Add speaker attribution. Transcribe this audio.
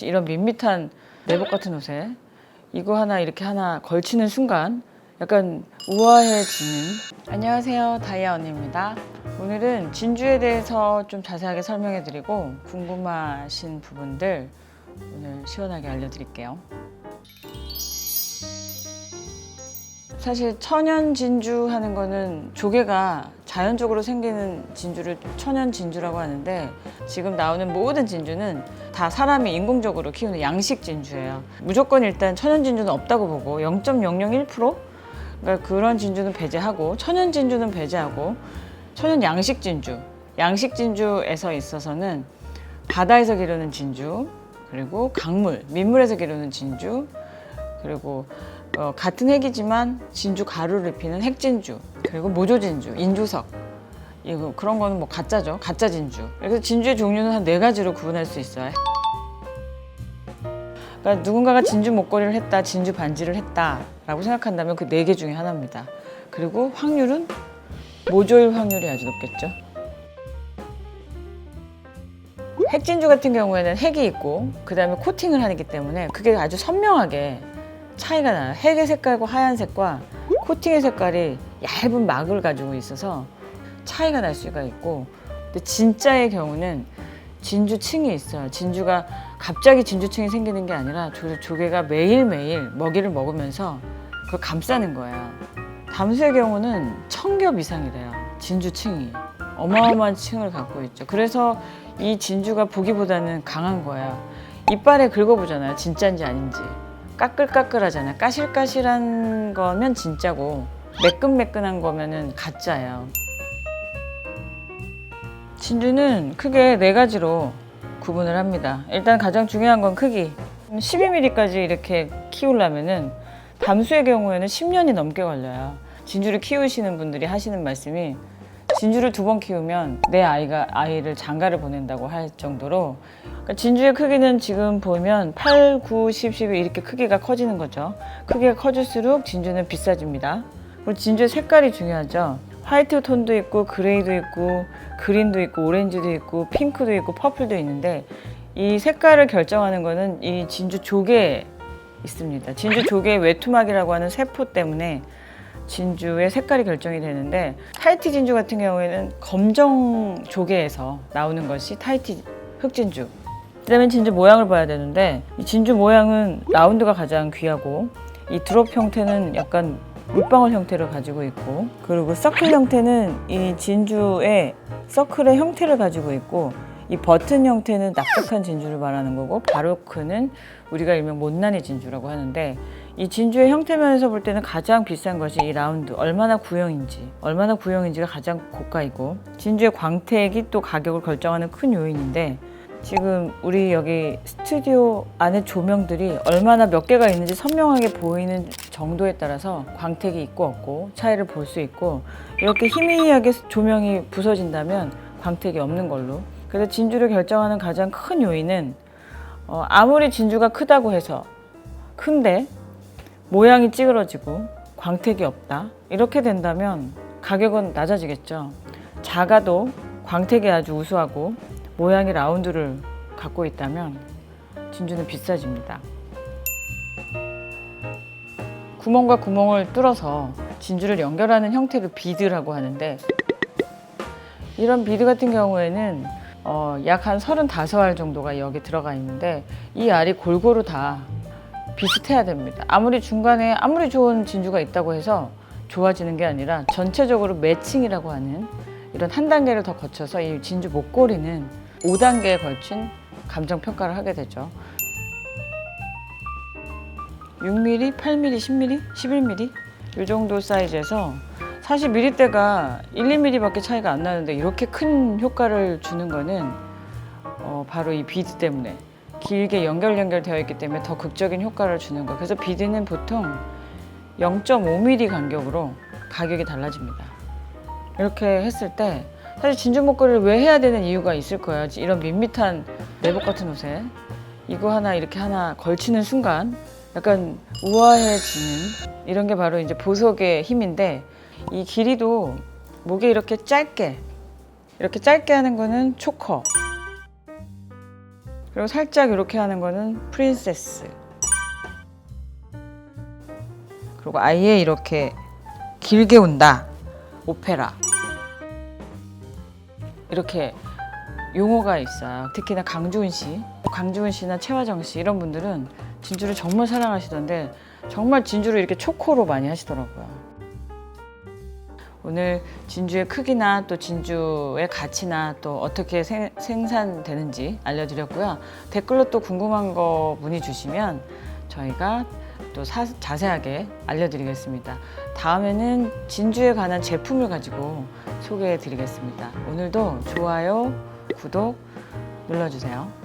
Speaker 1: 이런 밋밋한 내복 같은 옷에 이거 하나 이렇게 하나 걸치는 순간 약간 우아해지는. 안녕하세요. 다이아 언니입니다. 오늘은 진주에 대해서 좀 자세하게 설명해 드리고 궁금하신 부분들 오늘 시원하게 알려드릴게요 사실 천연 진주 하는 거는 조개가 자연적으로 생기는 진주를 천연 진주라고 하는데 지금 나오는 모든 진주는 다 사람이 인공적으로 키우는 양식 진주예요. 무조건 일단 천연 진주는 없다고 보고 0.001% 그러니까 그런 진주는 배제하고 천연 진주는 배제하고 천연 양식 진주, 양식 진주에서 있어서는 바다에서 기르는 진주 그리고 강물, 민물에서 기르는 진주 그리고 어, 같은 핵이지만 진주 가루를 입히는 핵진주 그리고 모조진주, 인주석. 이거 그런 거는 뭐 가짜죠. 가짜 진주. 그래서 진주의 종류는 한 네 가지로 구분할 수 있어요. 그러니까 누군가가 진주 목걸이를 했다 진주 반지를 했다 라고 생각한다면 그 네 개 중에 하나입니다. 그리고 확률은 모조일 확률이 아주 높겠죠. 핵진주 같은 경우에는 핵이 있고 그 다음에 코팅을 하기 때문에 그게 아주 선명하게 차이가 나요. 핵의 색깔과 하얀색과 코팅의 색깔이 얇은 막을 가지고 있어서 차이가 날 수가 있고 근데 진짜의 경우는 진주층이 있어요. 진주가 갑자기 진주층이 생기는 게 아니라 조, 조개가 매일매일 먹이를 먹으면서 그걸 감싸는 거예요. 담수의 경우는 청겹 이상이래요. 진주층이. 어마어마한 층을 갖고 있죠. 그래서 이 진주가 보기보다는 강한 거예요. 이빨에 긁어보잖아요. 진짜인지 아닌지. 까끌까끌하잖아요. 까실까실한 거면 진짜고 매끈매끈한 거면은 가짜예요. 진주는 크게 네 가지로 구분을 합니다. 일단 가장 중요한 건 크기. 12mm까지 이렇게 키우려면은 담수의 경우에는 10년이 넘게 걸려요. 진주를 키우시는 분들이 하시는 말씀이 진주를 두 번 키우면 내 아이가 아이를 장가를 보낸다고 할 정도로 그러니까 진주의 크기는 지금 보면 8, 9, 10, 11 이렇게 크기가 커지는 거죠. 크기가 커질수록 진주는 비싸집니다. 그리고 진주의 색깔이 중요하죠. 화이트 톤도 있고 그레이도 있고 그린도 있고 오렌지도 있고 핑크도 있고 퍼플도 있는데 이 색깔을 결정하는 거는 이 진주 조개에 있습니다. 진주 조개의 외투막이라고 하는 세포 때문에 진주의 색깔이 결정이 되는데 타이티 진주 같은 경우에는 검정 조개에서 나오는 것이 타이티 흑진주. 그다음에 진주 모양을 봐야 되는데 이 진주 모양은 라운드가 가장 귀하고 이 드롭 형태는 약간 물방울 형태를 가지고 있고 그리고 서클 형태는 이 진주의 서클의 형태를 가지고 있고 이 버튼 형태는 납작한 진주를 말하는 거고 바로크는 우리가 일명 못난이 진주라고 하는데 이 진주의 형태면에서 볼 때는 가장 비싼 것이 이 라운드. 얼마나 구형인지 얼마나 구형인지가 가장 고가이고 진주의 광택이 또 가격을 결정하는 큰 요인인데 지금 우리 여기 스튜디오 안에 조명들이 얼마나 몇 개가 있는지 선명하게 보이는 정도에 따라서 광택이 있고 없고 차이를 볼 수 있고 이렇게 희미하게 조명이 부서진다면 광택이 없는 걸로. 그래서 진주를 결정하는 가장 큰 요인은 어, 아무리 진주가 크다고 해서 큰데 모양이 찌그러지고 광택이 없다. 이렇게 된다면 가격은 낮아지겠죠. 작아도 광택이 아주 우수하고 모양이 라운드를 갖고 있다면 진주는 비싸집니다. 구멍과 구멍을 뚫어서 진주를 연결하는 형태를 비드라고 하는데 이런 비드 같은 경우에는 어, 약 한 35알 정도가 여기 들어가 있는데 이 알이 골고루 다 비슷해야 됩니다. 아무리 중간에 아무리 좋은 진주가 있다고 해서 좋아지는 게 아니라 전체적으로 매칭이라고 하는 이런 한 단계를 더 거쳐서 이 진주 목걸이는 5단계에 걸친 감정 평가를 하게 되죠. 6mm, 8mm, 10mm, 11mm 이 정도 사이즈에서 사실 미리대가 1, 2mm밖에 차이가 안 나는데 이렇게 큰 효과를 주는 거는 어, 바로 이 비드 때문에 길게 연결 연결되어 있기 때문에 더 극적인 효과를 주는 거. 그래서 비드는 보통 0.5mm 간격으로 가격이 달라집니다. 이렇게 했을 때 사실 진주 목걸이를 왜 해야 되는 이유가 있을 거야. 이런 밋밋한 내복 같은 옷에 이거 하나 이렇게 하나 걸치는 순간 약간 우아해지는 이런 게 바로 이제 보석의 힘인데 이 길이도 목에 이렇게 짧게 이렇게 짧게 하는 거는 초커 그리고 살짝 이렇게 하는 거는 프린세스. 그리고 아예 이렇게 길게 온다. 오페라. 이렇게 용어가 있어요. 특히나 강주은 씨, 강주은 씨나 최화정 씨 이런 분들은 진주를 정말 사랑하시던데 정말 진주를 이렇게 초코로 많이 하시더라고요. 오늘 진주의 크기나 또 진주의 가치나 또 어떻게 생, 생산되는지 알려드렸고요. 댓글로 또 궁금한 거 문의 주시면 저희가 또 사- 자세하게 알려드리겠습니다. 다음에는 진주에 관한 제품을 가지고 소개해 드리겠습니다. 오늘도 좋아요, 구독 눌러주세요.